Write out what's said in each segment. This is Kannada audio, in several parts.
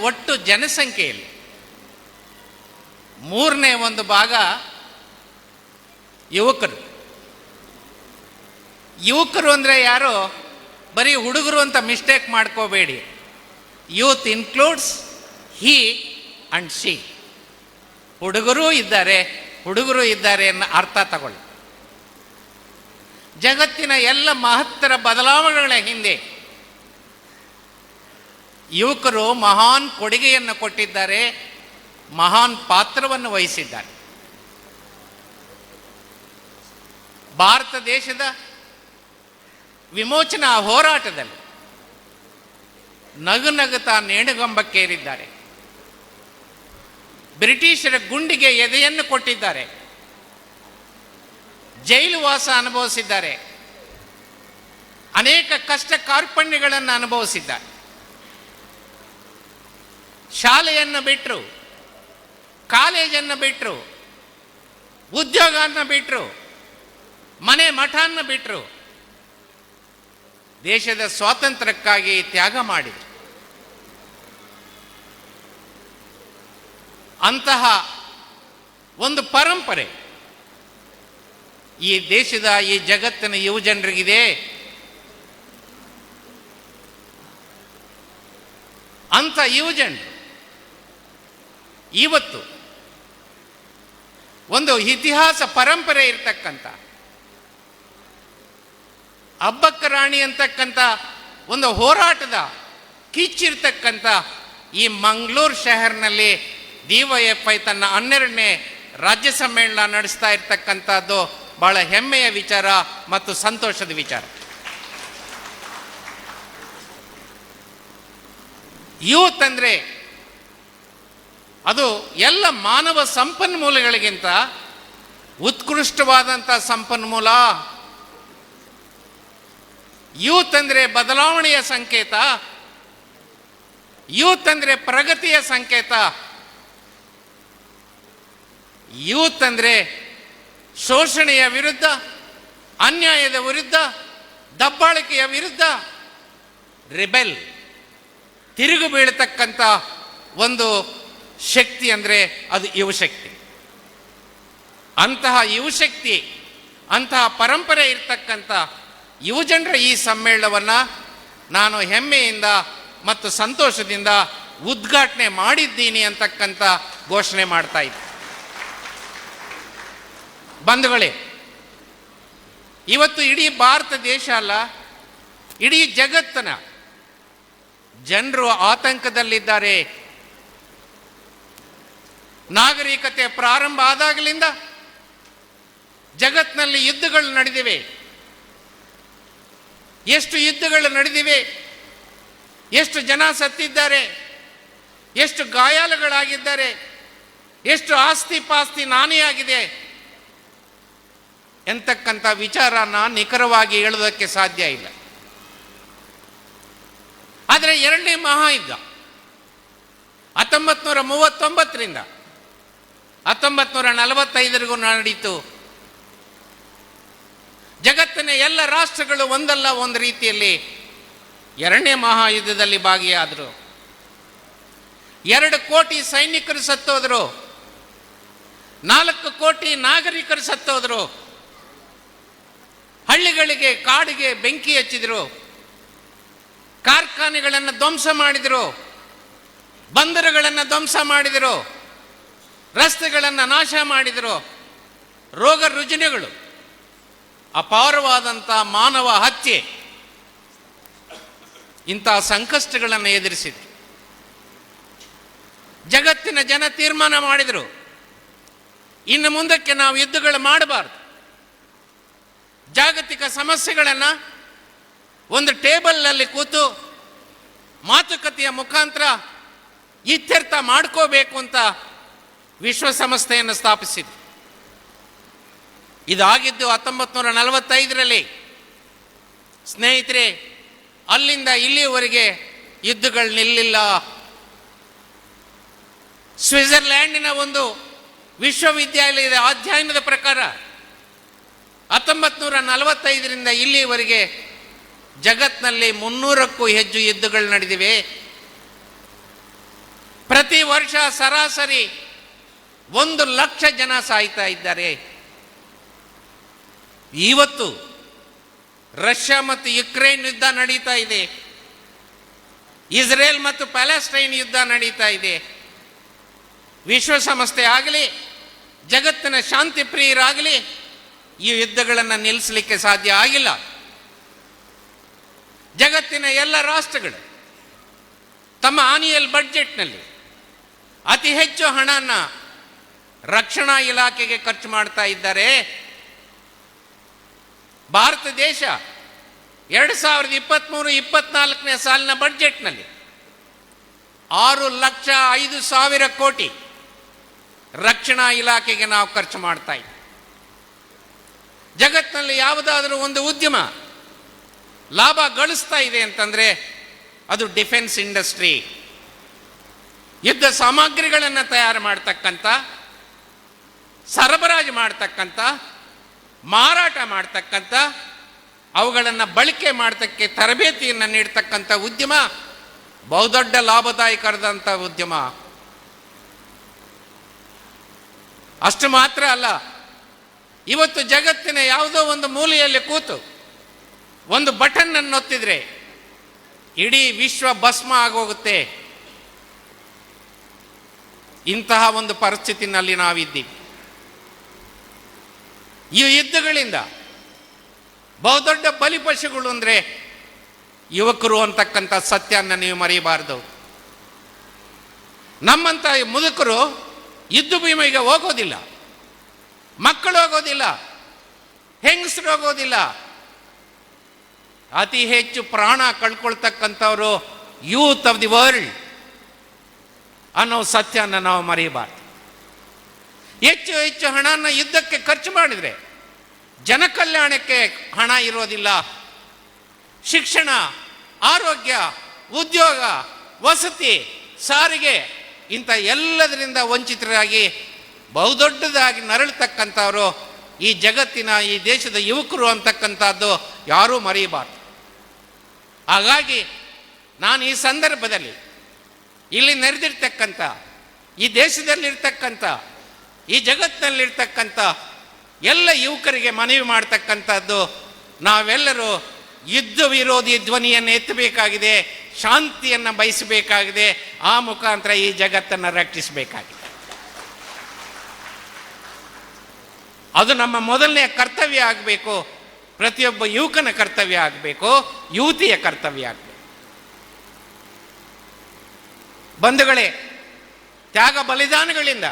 ಒಟ್ಟು ಜನಸಂಖ್ಯೆಯಲ್ಲಿ ಮೂರನೇ ಒಂದು ಭಾಗ ಯುವಕರು. ಯುವಕರು ಅಂದರೆ ಯಾರು? ಬರೀ ಹುಡುಗರು ಅಂತ ಮಿಸ್ಟೇಕ್ ಮಾಡ್ಕೋಬೇಡಿ. Youth includes he and she ಹುಡುಗರು ಇದ್ದಾರೆ ಹುಡುಗರು ಇದ್ದಾರೆ ಅನ್ನೋ ಅರ್ಥ ತಗೊಳ್ಳಿ. ಜಗತ್ತಿನ ಎಲ್ಲ ಮಹತ್ತರ ಬದಲಾವಣೆಗಳ ಹಿಂದೆ ಯುವಕರು ಮಹಾನ್ ಕೊಡುಗೆಯನ್ನು ಕೊಟ್ಟಿದ್ದಾರೆ, ಮಹಾನ್ ಪಾತ್ರವನ್ನು ವಹಿಸಿದ್ದಾರೆ. ಭಾರತ ದೇಶದ ವಿಮೋಚನಾ ಹೋರಾಟದಲ್ಲಿ ನಗು ನಗುತ್ತಾ ನೇಣುಗಂಬಕ್ಕೇರಿದ್ದಾರೆ. ಬ್ರಿಟಿಷರ ಗುಂಡಿಗೆ ಎದೆಯನ್ನು ಕೊಟ್ಟಿದ್ದಾರೆ. ಜೈಲು ವಾಸ ಅನುಭವಿಸಿದ್ದಾರೆ. ಅನೇಕ ಕಷ್ಟ ಕಾರ್ಪಣ್ಯಗಳನ್ನು ಅನುಭವಿಸಿದ್ದಾರೆ. ಶಾಲೆಯನ್ನು ಬಿಟ್ಟರು ಕಾಲೇಜನ್ನು ಬಿಟ್ಟರು ಉದ್ಯೋಗವನ್ನು ಬಿಟ್ಟರು ಮನೆ ಮಠವನ್ನು ಬಿಟ್ಟರು ದೇಶದ ಸ್ವಾತಂತ್ರ್ಯಕ್ಕಾಗಿ ತ್ಯಾಗ ಮಾಡಿದರು. ಅಂತಹ ಒಂದು ಪರಂಪರೆ ಈ ದೇಶದ, ಈ ಜಗತ್ತಿನ ಯುವಜನರಿಗಿದೆ ಅಂಥ ಯುವಜನರು ಇವತ್ತು ಒಂದು ಇತಿಹಾಸ ಪರಂಪರೆ ಇರ್ತಕ್ಕಂಥ ಅಬ್ಬಕ್ಕ ರಾಣಿ ಅಂತಕ್ಕಂಥ ಒಂದು ಹೋರಾಟದ ಕಿಚ್ಚಿರ್ತಕ್ಕಂಥ ಈ ಮಂಗಳೂರು ಶಹರ್ನಲ್ಲಿ ಡಿವೈಎಫ್ಐ ತನ್ನ ಹನ್ನೆರಡನೇ ರಾಜ್ಯ ಸಮ್ಮೇಳನ ನಡೆಸ್ತಾ ಇರ್ತಕ್ಕಂಥದ್ದು ಬಹಳ ಹೆಮ್ಮೆಯ ವಿಚಾರ ಮತ್ತು ಸಂತೋಷದ ವಿಚಾರ. ಯೂತ್ ಅದು ಎಲ್ಲ ಮಾನವ ಸಂಪನ್ಮೂಲಗಳಿಗಿಂತ ಉತ್ಕೃಷ್ಟವಾದಂಥ ಸಂಪನ್ಮೂಲ. ಯೂತ್ ಅಂದರೆ ಬದಲಾವಣೆಯ ಸಂಕೇತ. ಯೂತ್ ಅಂದರೆ ಪ್ರಗತಿಯ ಸಂಕೇತ. ಯೂತ್ ಅಂದರೆ ಶೋಷಣೆಯ ವಿರುದ್ಧ, ಅನ್ಯಾಯದ ವಿರುದ್ಧ, ದಬ್ಬಾಳಿಕೆಯ ವಿರುದ್ಧ ರಿಬೆಲ್, ತಿರುಗು ಬೀಳತಕ್ಕಂಥ ಒಂದು ಶಕ್ತಿ ಅಂದರೆ ಅದು ಯುವಶಕ್ತಿ ಅಂತಹ ಯುವಶಕ್ತಿ ಅಂತಹ ಪರಂಪರೆ ಇರ್ತಕ್ಕಂಥ ಯುವಜನರ ಈ ಸಮ್ಮೇಳನವನ್ನು ನಾನು ಹೆಮ್ಮೆಯಿಂದ ಮತ್ತು ಸಂತೋಷದಿಂದ ಉದ್ಘಾಟನೆ ಮಾಡಿದ್ದೀನಿ ಅಂತಕ್ಕಂಥ ಘೋಷಣೆ ಮಾಡ್ತಾ ಇದ್ದೆ. ಬಂಧುಗಳೇ, ಇವತ್ತು ಇಡೀ ಭಾರತ ದೇಶ ಅಲ್ಲ, ಇಡೀ ಜಗತ್ತನ ಜನರು ಆತಂಕದಲ್ಲಿದ್ದಾರೆ ನಾಗರಿಕತೆ ಪ್ರಾರಂಭ ಆದಾಗಲಿಂದ ಜಗತ್ತಿನಲ್ಲಿ ಯುದ್ಧಗಳು ನಡೆದಿವೆ. ಎಷ್ಟು ಯುದ್ಧಗಳು ನಡೆದಿವೆ, ಎಷ್ಟು ಜನ ಸತ್ತಿದ್ದಾರೆ, ಎಷ್ಟು ಗಾಯಾಲುಗಳಾಗಿದ್ದಾರೆ ಎಷ್ಟು ಆಸ್ತಿ ಪಾಸ್ತಿ ನಾನಿಯಾಗಿದೆ ಎಂತಕ್ಕಂಥ ವಿಚಾರನ ನಿಖರವಾಗಿ ಹೇಳೋದಕ್ಕೆ ಸಾಧ್ಯ ಇಲ್ಲ. ಆದರೆ ಎರಡನೇ ಮಹಾಯುದ್ಧ ಹತ್ತೊಂಬತ್ತು ನೂರ ಮೂವತ್ತೊಂಬತ್ತರಿಂದ ಹತ್ತೊಂಬತ್ತು ನೂರ ನಲವತ್ತೈದರಿಗೂ ನಡೀತು ಜಗತ್ತಿನ ಎಲ್ಲ ರಾಷ್ಟ್ರಗಳು ಒಂದಲ್ಲ ಒಂದು ರೀತಿಯಲ್ಲಿ ಎರಡನೇ ಮಹಾಯುದ್ಧದಲ್ಲಿ ಭಾಗಿಯಾದರು. ಎರಡು ಕೋಟಿ ಸೈನಿಕರು ಸತ್ತೋದ್ರು. ನಾಲ್ಕು ಕೋಟಿ ನಾಗರಿಕರು ಸತ್ತೋದ್ರು. ಹಳ್ಳಿಗಳಿಗೆ ಕಾಡಿಗೆ ಬೆಂಕಿ ಹಚ್ಚಿದ್ರು. ಕಾರ್ಖಾನೆಗಳನ್ನು ಧ್ವಂಸ ಮಾಡಿದರು. ಬಂದರುಗಳನ್ನು ಧ್ವಂಸ ಮಾಡಿದರು. ರಸ್ತೆಗಳನ್ನು ನಾಶ ಮಾಡಿದರು. ರೋಗ ರುಜಿನಗಳು. ಅಪಾರವಾದಂಥ ಮಾನವ ಹತ್ಯೆ. ಇಂಥ ಸಂಕಷ್ಟಗಳನ್ನು ಎದುರಿಸಿದ್ರು. ಜಗತ್ತಿನ ಜನ ತೀರ್ಮಾನ ಮಾಡಿದರು. ಇನ್ನು ಮುಂದಕ್ಕೆ ನಾವು ಯುದ್ಧಗಳು ಮಾಡಬಾರ್ದು. ಜಾಗತಿಕ ಸಮಸ್ಯೆಗಳನ್ನು ಒಂದು ಟೇಬಲ್ನಲ್ಲಿ ಕೂತು ಮಾತುಕತೆಯ ಮುಖಾಂತರ ಇತ್ಯರ್ಥ ಮಾಡ್ಕೋಬೇಕು ಅಂತ ವಿಶ್ವಸಂಸ್ಥೆಯನ್ನು ಸ್ಥಾಪಿಸಿದ್ರು ಇದಾಗಿದ್ದು ಹತ್ತೊಂಬತ್ತು ನೂರ ನಲವತ್ತೈದರಲ್ಲಿ ಸ್ನೇಹಿತರೆ, ಅಲ್ಲಿಂದ ಇಲ್ಲಿಯವರೆಗೆ ಯುದ್ಧಗಳು ನಿಲ್ಲಿಲ್ಲ. ಸ್ವಿಟ್ಜರ್ಲ್ಯಾಂಡಿನ ಒಂದು ವಿಶ್ವವಿದ್ಯಾಲಯದ ಅಧ್ಯಯನದ ಪ್ರಕಾರ ಹತ್ತೊಂಬತ್ತು ನೂರ ನಲವತ್ತೈದರಿಂದ ಇಲ್ಲಿಯವರೆಗೆ ಜಗತ್ನಲ್ಲಿ ಮುನ್ನೂರಕ್ಕೂ ಹೆಚ್ಚು ಯುದ್ಧಗಳು ನಡೆದಿವೆ. ಪ್ರತಿ ವರ್ಷ ಸರಾಸರಿ ಒಂದು ಲಕ್ಷ ಜನ ಸಾಯ್ತಾ ಇದ್ದಾರೆ. ಇವತ್ತು ರಷ್ಯಾ ಮತ್ತು ಯುಕ್ರೇನ್ ಯುದ್ಧ ನಡೀತಾ ಇದೆ. ಇಸ್ರೇಲ್ ಮತ್ತು ಪ್ಯಾಲೆಸ್ಟೈನ್ ಯುದ್ಧ ನಡೀತಾ ಇದೆ. ವಿಶ್ವಸಂಸ್ಥೆ ಆಗಲಿ, ಜಗತ್ತಿನ ಶಾಂತಿ ಪ್ರಿಯರಾಗಲಿ, ಈ ಯುದ್ಧಗಳನ್ನು ನಿಲ್ಲಿಸಲಿಕ್ಕೆ ಸಾಧ್ಯ ಆಗಿಲ್ಲ. ಜಗತ್ತಿನ ಎಲ್ಲ ರಾಷ್ಟ್ರಗಳು ತಮ್ಮ ಆನಿಯಲ್ ಬಡ್ಜೆಟ್ನಲ್ಲಿ ಅತಿ ಹೆಚ್ಚು ಹಣನ ರಕ್ಷಣಾ ಇಲಾಖೆಗೆ ಖರ್ಚು ಮಾಡ್ತಾ ಇದ್ದಾರೆ. ಭಾರತ ದೇಶ ಎರಡು ಸಾವಿರದ ಇಪ್ಪತ್ತ್ಮೂರು ಇಪ್ಪತ್ನಾಲ್ಕನೇ ಸಾಲಿನ ಬಡ್ಜೆಟ್ನಲ್ಲಿ ಆರು ಲಕ್ಷ ಐದು ಸಾವಿರ ಕೋಟಿ ರಕ್ಷಣಾ ಇಲಾಖೆಗೆ ನಾವು ಖರ್ಚು ಮಾಡ್ತಾ ಇದ್ದೀವಿ ಜಗತ್ತಿನಲ್ಲಿ ಯಾವುದಾದರೂ ಒಂದು ಉದ್ಯಮ ಲಾಭ ಗಳಿಸ್ತಾ ಇದೆ ಅಂತಂದರೆ ಅದು ಡಿಫೆನ್ಸ್ ಇಂಡಸ್ಟ್ರಿ. ಯುದ್ಧ ಸಾಮಗ್ರಿಗಳನ್ನು ತಯಾರು ಮಾಡ್ತಕ್ಕಂಥ ಸರಬರಾಜು ಮಾಡ್ತಕ್ಕಂಥ, ಮಾರಾಟ ಮಾಡ್ತಕ್ಕಂಥ, ಅವುಗಳನ್ನು ಬಳಕೆ ಮಾಡ್ತಕ್ಕೆ ತರಬೇತಿಯನ್ನು ನೀಡ್ತಕ್ಕಂಥ ಉದ್ಯಮ, ಬಹುದೊಡ್ಡ ಲಾಭದಾಯಕರದಂಥ ಉದ್ಯಮ. ಅಷ್ಟು ಮಾತ್ರ ಅಲ್ಲ, ಇವತ್ತು ಜಗತ್ತಿನ ಯಾವುದೋ ಒಂದು ಮೂಲೆಯಲ್ಲಿ ಕೂತು ಒಂದು ಬಟನ್ ಅನ್ನು ಒತ್ತಿದ್ರೆ ಇಡೀ ವಿಶ್ವ ಭಸ್ಮ ಆಗೋಗುತ್ತೆ. ಇಂತಹ ಒಂದು ಪರಿಸ್ಥಿತಿನಲ್ಲಿ ನಾವಿದ್ದೀವಿ. ಈ ಯುದ್ಧಗಳಿಂದ ಬಹುದೊಡ್ಡ ಬಲಿಪಶುಗಳು ಅಂದರೆ ಯುವಕರು ಅಂತಕ್ಕಂಥ ಸತ್ಯನ ನೀವು ಮರೆಯಬಾರ್ದು. ನಮ್ಮಂಥ ಮುದುಕರು ಯುದ್ಧ ಭೀಮಿಗೆ ಹೋಗೋದಿಲ್ಲ, ಮಕ್ಕಳು ಹೋಗೋದಿಲ್ಲ, ಹೆಂಗಸರು ಹೋಗೋದಿಲ್ಲ. ಅತಿ ಹೆಚ್ಚು ಪ್ರಾಣ ಕಳ್ಕೊಳ್ತಕ್ಕಂಥವರು ಯೂತ್ ಆಫ್ ದಿ ವರ್ಲ್ಡ್ ಅನ್ನೋ ಸತ್ಯನ ನಾವು ಮರೆಯಬಾರ್ದು. ಹೆಚ್ಚು ಹೆಚ್ಚು ಹಣನ ಯುದ್ಧಕ್ಕೆ ಖರ್ಚು ಮಾಡಿದರೆ ಜನ ಕಲ್ಯಾಣಕ್ಕೆ ಹಣ ಇರೋದಿಲ್ಲ. ಶಿಕ್ಷಣ, ಆರೋಗ್ಯ, ಉದ್ಯೋಗ, ವಸತಿ, ಸಾರಿಗೆ ಇಂಥ ಎಲ್ಲದರಿಂದ ವಂಚಿತರಾಗಿ ಬಹುದೊಡ್ಡದಾಗಿ ನರಳತಕ್ಕಂಥವರು ಈ ಜಗತ್ತಿನ, ಈ ದೇಶದ ಯುವಕರು ಅಂತಕ್ಕಂಥದ್ದು ಯಾರೂ ಮರೆಯಬಾರ್ದು. ಹಾಗಾಗಿ ನಾನು ಈ ಸಂದರ್ಭದಲ್ಲಿ ಇಲ್ಲಿ ನೆರೆದಿರ್ತಕ್ಕಂಥ, ಈ ದೇಶದಲ್ಲಿರ್ತಕ್ಕಂಥ ಈ ಜಗತ್ತಿನಲ್ಲಿರ್ತಕ್ಕಂಥ ಎಲ್ಲ ಯುವಕರಿಗೆ ಮನವಿ ಮಾಡ್ತಕ್ಕಂಥದ್ದು ನಾವೆಲ್ಲರೂ ಯುದ್ಧ ವಿರೋಧಿ ಧ್ವನಿಯನ್ನು ಎತ್ತಬೇಕಾಗಿದೆ, ಶಾಂತಿಯನ್ನು ಬಯಸಬೇಕಾಗಿದೆ, ಆ ಮುಖಾಂತರ ಈ ಜಗತ್ತನ್ನು ರಕ್ಷಿಸಬೇಕಾಗಿದೆ. ಅದು ನಮ್ಮ ಮೊದಲನೇ ಕರ್ತವ್ಯ ಆಗಬೇಕು, ಪ್ರತಿಯೊಬ್ಬ ಯುವಕನ ಕರ್ತವ್ಯ ಆಗಬೇಕು, ಯುವತಿಯ ಕರ್ತವ್ಯ ಆಗಬೇಕು. ಬಂಧುಗಳೇ, ತ್ಯಾಗ ಬಲಿದಾನಗಳಿಂದ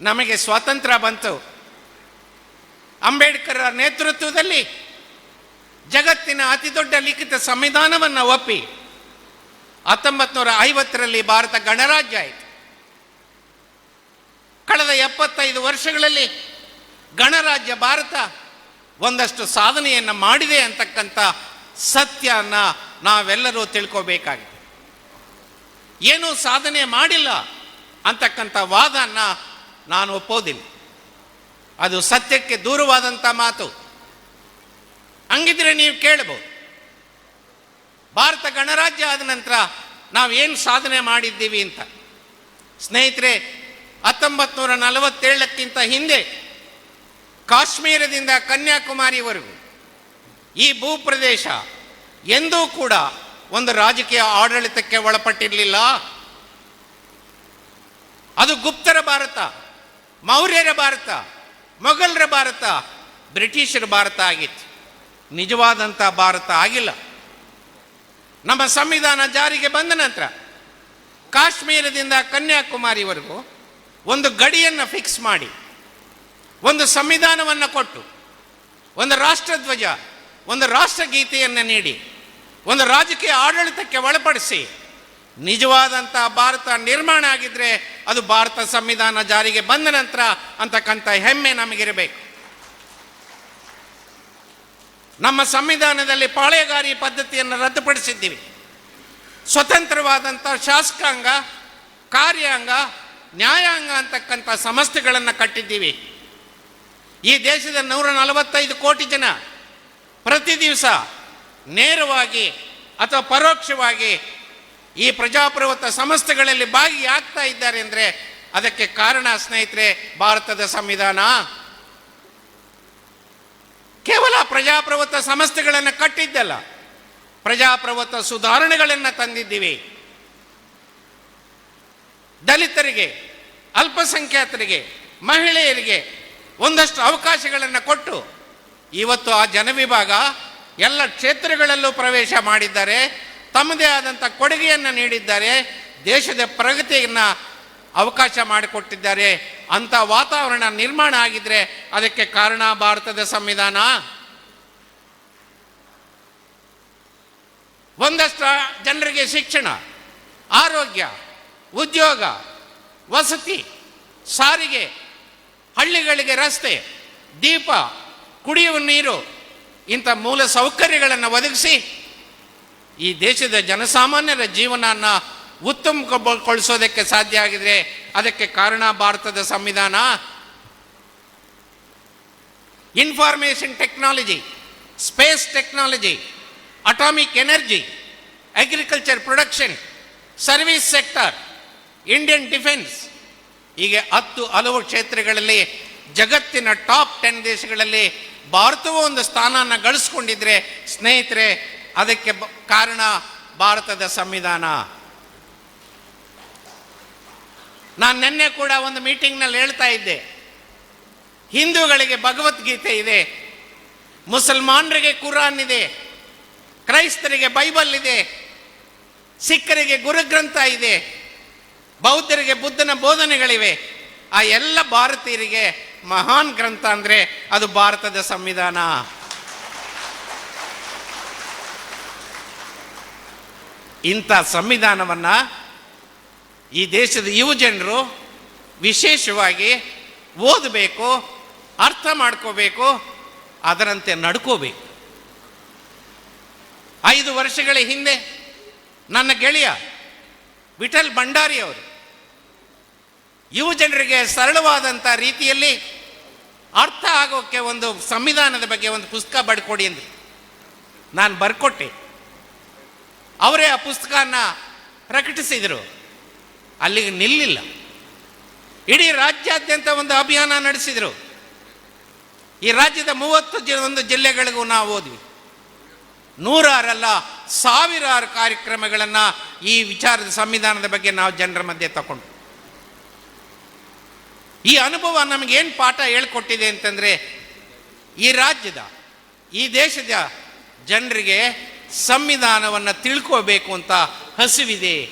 ನಮಗೆ ಸ್ವಾತಂತ್ರ್ಯ ಬಂತು. ಅಂಬೇಡ್ಕರ್ ನೇತೃತ್ವದಲ್ಲಿ ಜಗತ್ತಿನ ಅತಿ ದೊಡ್ಡ ಲಿಖಿತ ಸಂವಿಧಾನವನ್ನು ಒಪ್ಪಿ ಹತ್ತೊಂಬತ್ತು ನೂರ ಐವತ್ತರಲ್ಲಿ ಭಾರತ ಗಣರಾಜ್ಯ ಆಯಿತು. ಕಳೆದ ಎಪ್ಪತ್ತೈದು ವರ್ಷಗಳಲ್ಲಿ ಗಣರಾಜ್ಯ ಭಾರತ ಒಂದಷ್ಟು ಸಾಧನೆಯನ್ನು ಮಾಡಿದೆ ಅಂತಕ್ಕಂಥ ಸತ್ಯನ ನಾವೆಲ್ಲರೂ ತಿಳ್ಕೋಬೇಕಾಗಿದೆ. ಏನೂ ಸಾಧನೆ ಮಾಡಿಲ್ಲ ಅಂತಕ್ಕಂಥ ವಾದನ ನಾನು ಒಪ್ಪೋದಿಲ್ಲ. ಅದು ಸತ್ಯಕ್ಕೆ ದೂರವಾದಂಥ ಮಾತು. ಹಂಗಿದ್ರೆ ನೀವು ಕೇಳಬಹುದು. ಭಾರತ ಗಣರಾಜ್ಯ ಆದ ನಂತರ ನಾವೇನು ಸಾಧನೆ ಮಾಡಿದ್ದೀವಿ ಅಂತ. ಸ್ನೇಹಿತರೆ ಹತ್ತೊಂಬತ್ತು ನೂರ ನಲವತ್ತೇಳಕ್ಕಿಂತ ಹಿಂದೆ ಕಾಶ್ಮೀರದಿಂದ ಕನ್ಯಾಕುಮಾರಿವರೆಗೂ ಈ ಭೂಪ್ರದೇಶ ಎಂದೂ ಕೂಡ ಒಂದು ರಾಜಕೀಯ ಆಡಳಿತಕ್ಕೆ ಒಳಪಟ್ಟಿರಲಿಲ್ಲ. ಅದು ಗುಪ್ತರ ಭಾರತ. ಮೌರ್ಯರ ಭಾರತ, ಮೊಘಲರ ಭಾರತ, ಬ್ರಿಟಿಷರ ಭಾರತ ಆಗಿತ್ತು. ನಿಜವಾದಂಥ ಭಾರತ ಆಗಿಲ್ಲ. ನಮ್ಮ ಸಂವಿಧಾನ ಜಾರಿಗೆ ಬಂದ ನಂತರ ಕಾಶ್ಮೀರದಿಂದ ಕನ್ಯಾಕುಮಾರಿವರೆಗೂ ಒಂದು ಗಡಿಯನ್ನು ಫಿಕ್ಸ್ ಮಾಡಿ, ಒಂದು ಸಂವಿಧಾನವನ್ನು ಕೊಟ್ಟು, ಒಂದು ರಾಷ್ಟ್ರಧ್ವಜ, ಒಂದು ರಾಷ್ಟ್ರಗೀತೆಯನ್ನು ನೀಡಿ, ಒಂದು ರಾಜಕೀಯ ಆಡಳಿತಕ್ಕೆ ಒಳಪಡಿಸಿ ನಿಜವಾದಂಥ ಭಾರತ ನಿರ್ಮಾಣ ಆಗಿದ್ರೆ ಅದು ಭಾರತ ಸಂವಿಧಾನ ಜಾರಿಗೆ ಬಂದ ನಂತರ ಅಂತಕ್ಕಂಥ ಹೆಮ್ಮೆ ನಮಗಿರಬೇಕು. ನಮ್ಮ ಸಂವಿಧಾನದಲ್ಲಿ ಪಾಳೆಗಾರಿ ಪದ್ಧತಿಯನ್ನು ರದ್ದುಪಡಿಸಿದ್ದೀವಿ. ಸ್ವತಂತ್ರವಾದಂಥ ಶಾಸಕಾಂಗ, ಕಾರ್ಯಾಂಗ, ನ್ಯಾಯಾಂಗ ಅಂತಕ್ಕಂಥ ಸಂಸ್ಥೆಗಳನ್ನು ಕಟ್ಟಿದ್ದೀವಿ. ಈ ದೇಶದ ನೂರ ನಲವತ್ತೈದು ಕೋಟಿ ಜನ ಪ್ರತಿ ದಿವಸ ನೇರವಾಗಿ ಅಥವಾ ಪರೋಕ್ಷವಾಗಿ ಈ ಪ್ರಜಾಪ್ರಭುತ್ವ ಸಂಸ್ಥೆಗಳಲ್ಲಿ ಭಾಗಿಯಾಗ್ತಾ ಇದ್ದಾರೆ ಅಂದರೆ ಅದಕ್ಕೆ ಕಾರಣ ಸ್ನೇಹಿತರೆ, ಭಾರತದ ಸಂವಿಧಾನ ಕೇವಲ ಪ್ರಜಾಪ್ರಭುತ್ವ ಸಂಸ್ಥೆಗಳನ್ನು ಕಟ್ಟಿದ್ದಲ್ಲ, ಪ್ರಜಾಪ್ರಭುತ್ವ ಸುಧಾರಣೆಗಳನ್ನು ತಂದಿದ್ದೀವಿ. ದಲಿತರಿಗೆ, ಅಲ್ಪಸಂಖ್ಯಾತರಿಗೆ, ಮಹಿಳೆಯರಿಗೆ ಒಂದಷ್ಟು ಅವಕಾಶಗಳನ್ನು ಕೊಟ್ಟು ಇವತ್ತು ಆ ಜನವಿಭಾಗ ಎಲ್ಲ ಕ್ಷೇತ್ರಗಳಲ್ಲೂ ಪ್ರವೇಶ ಮಾಡಿದ್ದಾರೆ. ತಮ್ಮದೇ ಆದಂಥ ಕೊಡುಗೆಯನ್ನು ನೀಡಿದ್ದಾರೆ, ದೇಶದ ಪ್ರಗತಿಯನ್ನು ಅವಕಾಶ ಮಾಡಿಕೊಟ್ಟಿದ್ದಾರೆ ಅಂಥ ವಾತಾವರಣ ನಿರ್ಮಾಣ ಆಗಿದ್ರೆ ಅದಕ್ಕೆ ಕಾರಣ ಭಾರತದ ಸಂವಿಧಾನ? ಒಂದಷ್ಟು ಜನರಿಗೆ ಶಿಕ್ಷಣ, ಆರೋಗ್ಯ, ಉದ್ಯೋಗ, ವಸತಿ, ಸಾರಿಗೆ, ಹಳ್ಳಿಗಳಿಗೆ ರಸ್ತೆ, ದೀಪ, ಕುಡಿಯುವ ನೀರು ಇಂಥ ಮೂಲ ಸೌಕರ್ಯಗಳನ್ನು ಒದಗಿಸಿ ಈ ದೇಶದ ಜನಸಾಮಾನ್ಯರ ಜೀವನನ ಉತ್ತಮಗೊಳಿಸೋದಕ್ಕೆ ಸಾಧ್ಯ ಆಗಿದ್ರೆ ಅದಕ್ಕೆ ಕಾರಣ ಭಾರತದ ಸಂವಿಧಾನ. Information technology space technology atomic energy agriculture production service sector Indian defence ಹೀಗೆ ಹತ್ತು ಹಲವು ಕ್ಷೇತ್ರಗಳಲ್ಲಿ ಜಗತ್ತಿನ ಟಾಪ್ ಟೆನ್ ದೇಶಗಳಲ್ಲಿ ಭಾರತವೂ ಒಂದು ಸ್ಥಾನನ ಗಳಿಸ್ಕೊಂಡಿದ್ರೆ ಸ್ನೇಹಿತರೆ ಅದಕ್ಕೆ ಕಾರಣ ಭಾರತದ ಸಂವಿಧಾನ. ನಾನು ನಿನ್ನೆ ಕೂಡ ಒಂದು ಮೀಟಿಂಗ್ನಲ್ಲಿ ಹೇಳ್ತಾ ಇದ್ದೆ. ಹಿಂದೂಗಳಿಗೆ ಭಗವದ್ಗೀತೆ ಇದೆ. ಮುಸಲ್ಮಾನರಿಗೆ ಕುರಾನ್ ಇದೆ. ಕ್ರೈಸ್ತರಿಗೆ ಬೈಬಲ್ ಇದೆ. ಸಿಖ್ಖರಿಗೆ ಗುರುಗ್ರಂಥ ಇದೆ. ಬೌದ್ಧರಿಗೆ ಬುದ್ಧನ ಬೋಧನೆಗಳಿವೆ. ಆ ಎಲ್ಲ ಭಾರತೀಯರಿಗೆ ಮಹಾನ್ ಗ್ರಂಥ ಅಂದರೆ ಅದು ಭಾರತದ ಸಂವಿಧಾನ. ಇಂಥ ಸಂವಿಧಾನವನ್ನು ಈ ದೇಶದ ಯುವ ಜನರು ವಿಶೇಷವಾಗಿ ಓದಬೇಕು, ಅರ್ಥ ಮಾಡ್ಕೋಬೇಕು, ಅದರಂತೆ ನಡ್ಕೋಬೇಕು. ಐದು ವರ್ಷಗಳ ಹಿಂದೆ ನನ್ನ ಗೆಳೆಯ ವಿಠಲ್ ಭಂಡಾರಿ ಅವರು ಯುವ ಜನರಿಗೆ ಸರಳವಾದಂಥ ರೀತಿಯಲ್ಲಿ ಅರ್ಥ ಆಗೋಕ್ಕೆ ಒಂದು ಸಂವಿಧಾನದ ಬಗ್ಗೆ ಒಂದು ಪುಸ್ತಕ ಬಡ್ಕೊಡಿ ಅಂದರು. ನಾನು ಬರ್ಕೊಟ್ಟೆ. ಅವರೇ ಆ ಪುಸ್ತಕನ ಪ್ರಕಟಿಸಿದರು. ಅಲ್ಲಿಗೆ ನಿಲ್ಲಿಲ್ಲ. ಇಡೀ ರಾಜ್ಯಾದ್ಯಂತ ಒಂದು ಅಭಿಯಾನ ನಡೆಸಿದರು. ಈ ರಾಜ್ಯದ ಮೂವತ್ತು ಜಿ ಒಂದು ಜಿಲ್ಲೆಗಳಿಗೂ ನಾವು ಓದ್ವಿ. ನೂರಾರಲ್ಲ ಸಾವಿರಾರು ಕಾರ್ಯಕ್ರಮಗಳನ್ನು ಈ ವಿಚಾರದ ಸಂವಿಧಾನದ ಬಗ್ಗೆ ನಾವು ಜನರ ಮಧ್ಯೆ ತಗೊಂಡು. ಈ ಅನುಭವ ನಮಗೇನು ಪಾಠ ಹೇಳ್ಕೊಟ್ಟಿದೆ ಅಂತಂದರೆ, ಈ ರಾಜ್ಯದ, ಈ ದೇಶದ ಜನರಿಗೆ ಸಂವಿಧಾನವನ್ನು ತಿಳ್ಕೋಬೇಕು ಅಂತ ಹಸಿವಿದೆ.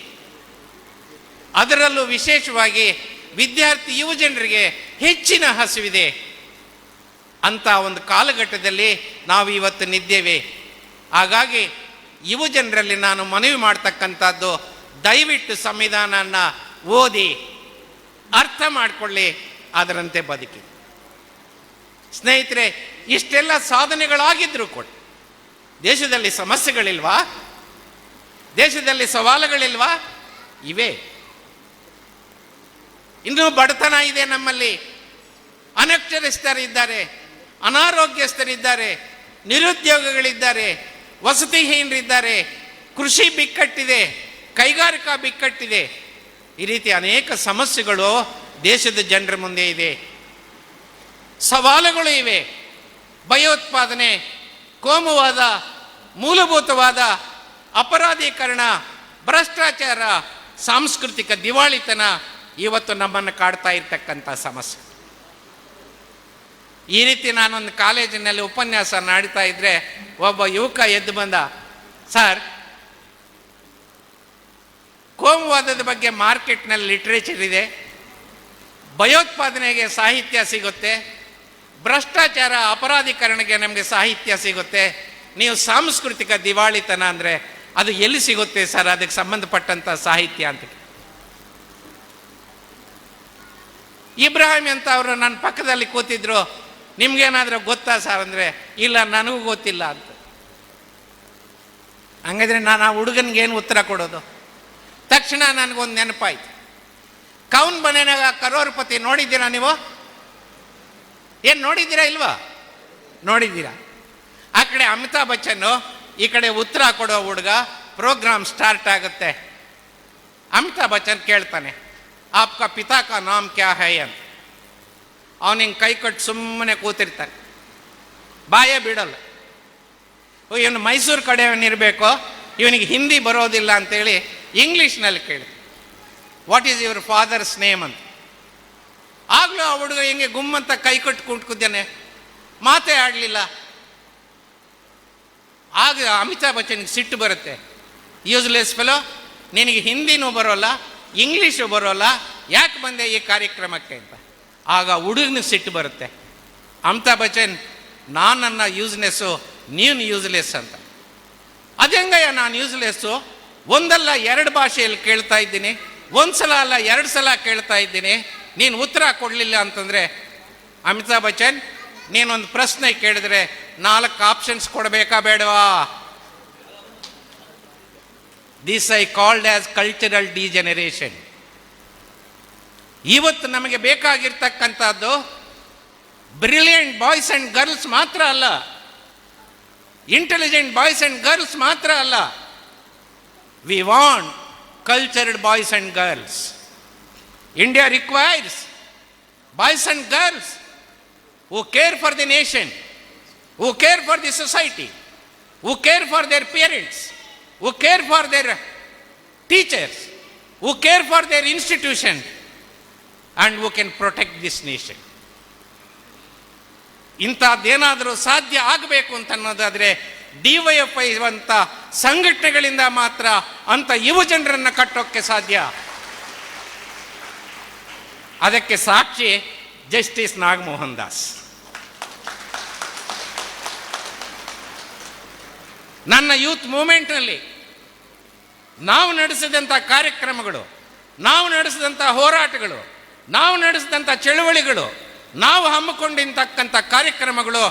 ಅದರಲ್ಲೂ ವಿಶೇಷವಾಗಿ ವಿದ್ಯಾರ್ಥಿ ಯುವ ಜನರಿಗೆ ಹೆಚ್ಚಿನ ಹಸಿವಿದೆ. ಅಂತ ಒಂದು ಕಾಲಘಟ್ಟದಲ್ಲಿ ನಾವು ಇವತ್ತು ನಿದ್ದೇವೆ. ಹಾಗಾಗಿ ಯುವ ಜನರಲ್ಲಿ ನಾನು ಮನವಿ ಮಾಡ್ತಕ್ಕಂಥದ್ದು ದಯವಿಟ್ಟು ಸಂವಿಧಾನನ ಓದಿ, ಅರ್ಥ ಮಾಡಿಕೊಳ್ಳಿ, ಅದರಂತೆ ಬದುಕಿ. ಸ್ನೇಹಿತರೆ, ಇಷ್ಟೆಲ್ಲ ಸಾಧನೆಗಳಾಗಿದ್ದರೂ ಕೂಡ ದೇಶದಲ್ಲಿ ಸಮಸ್ಯೆಗಳಿಲ್ವಾ? ದೇಶದಲ್ಲಿ ಸವಾಲುಗಳಿಲ್ವಾ? ಇವೆ. ಇನ್ನೂ ಬಡತನ ಇದೆ ನಮ್ಮಲ್ಲಿ. ಅನಕ್ಷರಸ್ಥರಿದ್ದಾರೆ, ಅನಾರೋಗ್ಯಸ್ಥರಿದ್ದಾರೆ, ನಿರುದ್ಯೋಗಗಳಿದ್ದಾರೆ ವಸತಿಹೀನರಿದ್ದಾರೆ ಕೃಷಿ ಬಿಕ್ಕಟ್ಟಿದೆ, ಕೈಗಾರಿಕಾ ಬಿಕ್ಕಟ್ಟಿದೆ. ಈ ರೀತಿ ಅನೇಕ ಸಮಸ್ಯೆಗಳು ದೇಶದ ಜನರ ಮುಂದೆ ಇದೆ. ಸವಾಲುಗಳು ಇವೆ. ಭಯೋತ್ಪಾದನೆ ಕೋಮುವಾದ, ಮೂಲಭೂತವಾದ ಅಪರಾಧೀಕರಣ, ಭ್ರಷ್ಟಾಚಾರ, ಸಾಂಸ್ಕೃತಿಕ ದಿವಾಳಿತನ ಇವತ್ತು ನಮ್ಮನ್ನು ಕಾಡ್ತಾ ಇರ್ತಕ್ಕಂಥ ಸಮಸ್ಯೆ. ಈ ರೀತಿ ನಾನೊಂದು ಕಾಲೇಜಿನಲ್ಲಿ ಉಪನ್ಯಾಸ ನಾಡ್ತಾ ಇದ್ರೆ ಒಬ್ಬ ಯುವಕ ಎದ್ದು ಬಂದ, ಸರ್, ಕೋಮುವಾದದ ಬಗ್ಗೆ ಮಾರ್ಕೆಟ್ನಲ್ಲಿ ಲಿಟ್ರೇಚರ್ ಇದೆ, ಭಯೋತ್ಪಾದನೆಗೆ ಸಾಹಿತ್ಯ ಸಿಗುತ್ತೆ ಭ್ರಷ್ಟಾಚಾರ ಅಪರಾಧೀಕರಣಕ್ಕೆ ನಮಗೆ ಸಾಹಿತ್ಯ ಸಿಗುತ್ತೆ. ನೀವು ಸಾಂಸ್ಕೃತಿಕ ದಿವಾಳಿತನ ಅಂದರೆ ಅದು ಎಲ್ಲಿ ಸಿಗುತ್ತೆ ಸರ್? ಅದಕ್ಕೆ ಸಂಬಂಧಪಟ್ಟಂಥ ಸಾಹಿತ್ಯ ಅಂತ ಇಬ್ರಾಹಿಂ ಅಂತ ಅವರು ನನ್ನ ಪಕ್ಕದಲ್ಲಿ ಕೂತಿದ್ರು. ನಿಮ್ಗೇನಾದರೂ ಗೊತ್ತಾ ಸರ್ ಅಂದರೆ, ಇಲ್ಲ, ನನಗೂ ಗೊತ್ತಿಲ್ಲ ಅಂತ. ಹಂಗಾದ್ರೆ ನಾನು ಆ ಹುಡುಗನಿಗೆ ಏನು ಉತ್ತರ ಕೊಡೋದು? ತಕ್ಷಣ ನನಗೊಂದು ನೆನಪಾಯ್ತು. ಕೌನ್ ಬನೇನಾಗ ಕರೋರ್ಪತಿ ನೋಡಿದ್ದೀರಾ ನೀವು? ಏನು ನೋಡಿದ್ದೀರಾ ಇಲ್ವಾ? ನೋಡಿದ್ದೀರಾ? ಆ ಕಡೆ ಅಮಿತಾಬ್ ಬಚ್ಚನ್ನು, ಈ ಕಡೆ ಉತ್ತರ ಕೊಡೋ ಹುಡುಗ ಪ್ರೋಗ್ರಾಮ್ ಸ್ಟಾರ್ಟ್ ಆಗುತ್ತೆ. ಅಮಿತಾಬ್ ಬಚ್ಚನ್ ಕೇಳ್ತಾನೆ, ಆಪ್ಕ ಪಿತಾ ಕಾ ನಾಮ್ ಕ್ಯಾ ಹೈ? ಅಂತ. ಅವನು ಹಿಂಗೆ ಕೈ ಕಟ್ಟು ಸುಮ್ಮನೆ ಕೂತಿರ್ತಾನೆ. ಬಾಯೇ ಬಿಡಲ್ಲ ಇವನು ಮೈಸೂರು ಕಡೆಯವನಿರಬೇಕು? ಇವನಿಗೆ ಹಿಂದಿ ಬರೋದಿಲ್ಲ ಅಂತೇಳಿ ಇಂಗ್ಲೀಷ್ನಲ್ಲಿ ಕೇಳಿ what is your father's name ಅಂತ. ಆಗಲೂ ಆ ಹುಡುಗ ಹೆಂಗೆ ಗುಮ್ಮಂತ ಕೈ ಕಟ್ಟು ಕುಂಟ್ಕುದ್ದಾನೆ ಮಾತೇ ಆಡಲಿಲ್ಲ. ಆಗ ಅಮಿತಾಬ್ ಬಚ್ಚನ್ಗೆ ಸಿಟ್ಟು ಬರುತ್ತೆ. ಯೂಸ್ಲೆಸ್ ಫೆಲೋ ನಿನಗೆ ಹಿಂದಿನೂ ಬರೋಲ್ಲ ಇಂಗ್ಲೀಷು ಬರೋಲ್ಲ, ಯಾಕೆ ಬಂದೆ ಈ ಕಾರ್ಯಕ್ರಮಕ್ಕೆ ಅಂತ. ಆಗ ಹುಡುಗನಿಗೆ ಸಿಟ್ಟು ಬರುತ್ತೆ. ಅಮಿತಾಬ್ ಬಚ್ಚನ್, ನಾನು ನನ್ನ ಯೂಸ್ನೆಸ್ಸು ನೀನು ಯೂಸ್ಲೆಸ್ ಅಂತ. ಅದೆಂಗಯ್ಯ ನಾನು ಯೂಸ್ಲೆಸ್ಸು ಒಂದಲ್ಲ ಎರಡು ಭಾಷೆಯಲ್ಲಿ ಕೇಳ್ತಾ ಇದ್ದೀನಿ ಒಂದು ಸಲ ಅಲ್ಲ, ಎರಡು ಸಲ ಕೇಳ್ತಾ ಇದ್ದೀನಿ. ನೀನು ಉತ್ತರ ಕೊಡಲಿಲ್ಲ ಅಂತಂದರೆ ಅಮಿತಾಬ್ ಬಚ್ಚನ್, ನೀನೊಂದು ಪ್ರಶ್ನೆ ಕೇಳಿದ್ರೆ ನಾಲ್ಕು ಆಪ್ಷನ್ಸ್ ಕೊಡಬೇಕಾ ಬೇಡವಾ? This I called as cultural degeneration ಇವತ್ತು ನಮಗೆ ಬೇಕಾಗಿರ್ತಕ್ಕಂಥದ್ದು ಬ್ರಿಲಿಯಂಟ್ ಬಾಯ್ಸ್ ಆ್ಯಂಡ್ ಗರ್ಲ್ಸ್ ಮಾತ್ರ ಅಲ್ಲ. ಇಂಟೆಲಿಜೆಂಟ್ ಬಾಯ್ಸ್ ಆ್ಯಂಡ್ ಗರ್ಲ್ಸ್ ಮಾತ್ರ ಅಲ್ಲ. We want cultured boys and girls India requires boys and girls who care for the nation, who care for the society, who care for their parents, who care for their teachers, who care for their institution, and who can protect this nation. ಇಂಥದ್ದೇನಾದರೂ ಸಾಧ್ಯ ಆಗಬೇಕು ಅಂತ ಅನ್ನೋದಾದರೆ ಡಿ ವೈ ಎಫ್ ಐ ಅಂತ ಸಂಘಟನೆಗಳಿಂದ ಮಾತ್ರ ಅಂಥ ಯುವ ಜನರನ್ನು ಕಟ್ಟೋಕ್ಕೆ ಸಾಧ್ಯ ಅದಕ್ಕೆ ಸಾಕ್ಷಿ ಜಸ್ಟಿಸ್ ನಾಗಮೋಹನ್ ದಾಸ್. ನನ್ನ ಯೂತ್ ಮೂಮೆಂಟ್ನಲ್ಲಿ ನಾವು ನಡೆಸಿದಂಥ ಕಾರ್ಯಕ್ರಮಗಳು, ನಾವು ನಡೆಸಿದಂಥ ಹೋರಾಟಗಳು, ನಾವು ನಡೆಸಿದಂಥ ಚಳುವಳಿಗಳು, ನಾವು ಹಮ್ಮಿಕೊಂಡಿರ್ತಕ್ಕಂಥ ಕಾರ್ಯಕ್ರಮಗಳು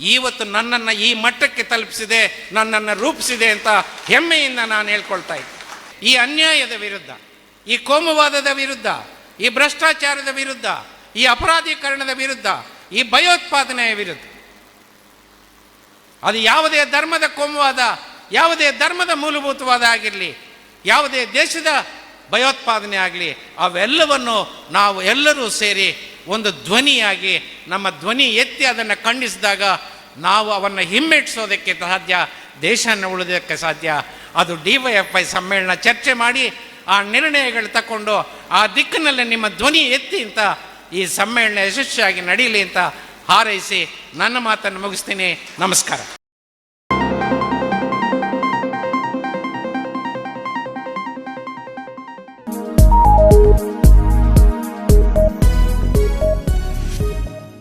ಇವತ್ತು ನನ್ನನ್ನು ಈ ಮಟ್ಟಕ್ಕೆ ತಲುಪಿಸಿದೆ, ನನ್ನನ್ನು ರೂಪಿಸಿದೆ ಅಂತ ಹೆಮ್ಮೆಯಿಂದ ನಾನು ಹೇಳ್ಕೊಳ್ತಾ ಇದ್ದೆ. ಈ ಅನ್ಯಾಯದ ವಿರುದ್ಧ, ಈ ಕೋಮುವಾದದ ವಿರುದ್ಧ ಈ ಭ್ರಷ್ಟಾಚಾರದ ವಿರುದ್ಧ, ಈ ಅಪರಾಧೀಕರಣದ ವಿರುದ್ಧ, ಈ ಭಯೋತ್ಪಾದನೆಯ ವಿರುದ್ಧ. ಅದು ಯಾವುದೇ ಧರ್ಮದ ಕೊಮ್ಮವಾದ ಯಾವುದೇ ಧರ್ಮದ ಮೂಲಭೂತವಾದ ಆಗಿರಲಿ, ಯಾವುದೇ ದೇಶದ ಭಯೋತ್ಪಾದನೆ ಆಗಲಿ, ಅವೆಲ್ಲವನ್ನು ನಾವು ಎಲ್ಲರೂ ಸೇರಿ ಒಂದು ಧ್ವನಿಯಾಗಿ, ನಮ್ಮ ಧ್ವನಿ ಎತ್ತಿ ಅದನ್ನು ಖಂಡಿಸಿದಾಗ ನಾವು ಅವನ್ನು ಹಿಮ್ಮೆಟ್ಟಿಸೋದಕ್ಕೆ ಸಾಧ್ಯ ದೇಶನ ಉಳಿದಕ್ಕೆ ಸಾಧ್ಯ. ಅದು ಡಿ ವೈ ಎಫ್ ಐ ಸಮ್ಮೇಳನ ಚರ್ಚೆ ಮಾಡಿ ಆ ನಿರ್ಣಯಗಳು ತಗೊಂಡು ಆ ದಿಕ್ಕಿನಲ್ಲಿ ನಿಮ್ಮ ಧ್ವನಿ ಎತ್ತಿ ಅಂತ ಈ ಸಮ್ಮೇಳನ ಯಶಸ್ವಿಯಾಗಿ ನಡೀಲಿ ಅಂತ ಹಾರೈಸಿ ನನ್ನ ಮಾತನ್ನು ಮುಗಿಸ್ತೀನಿ. ನಮಸ್ಕಾರ.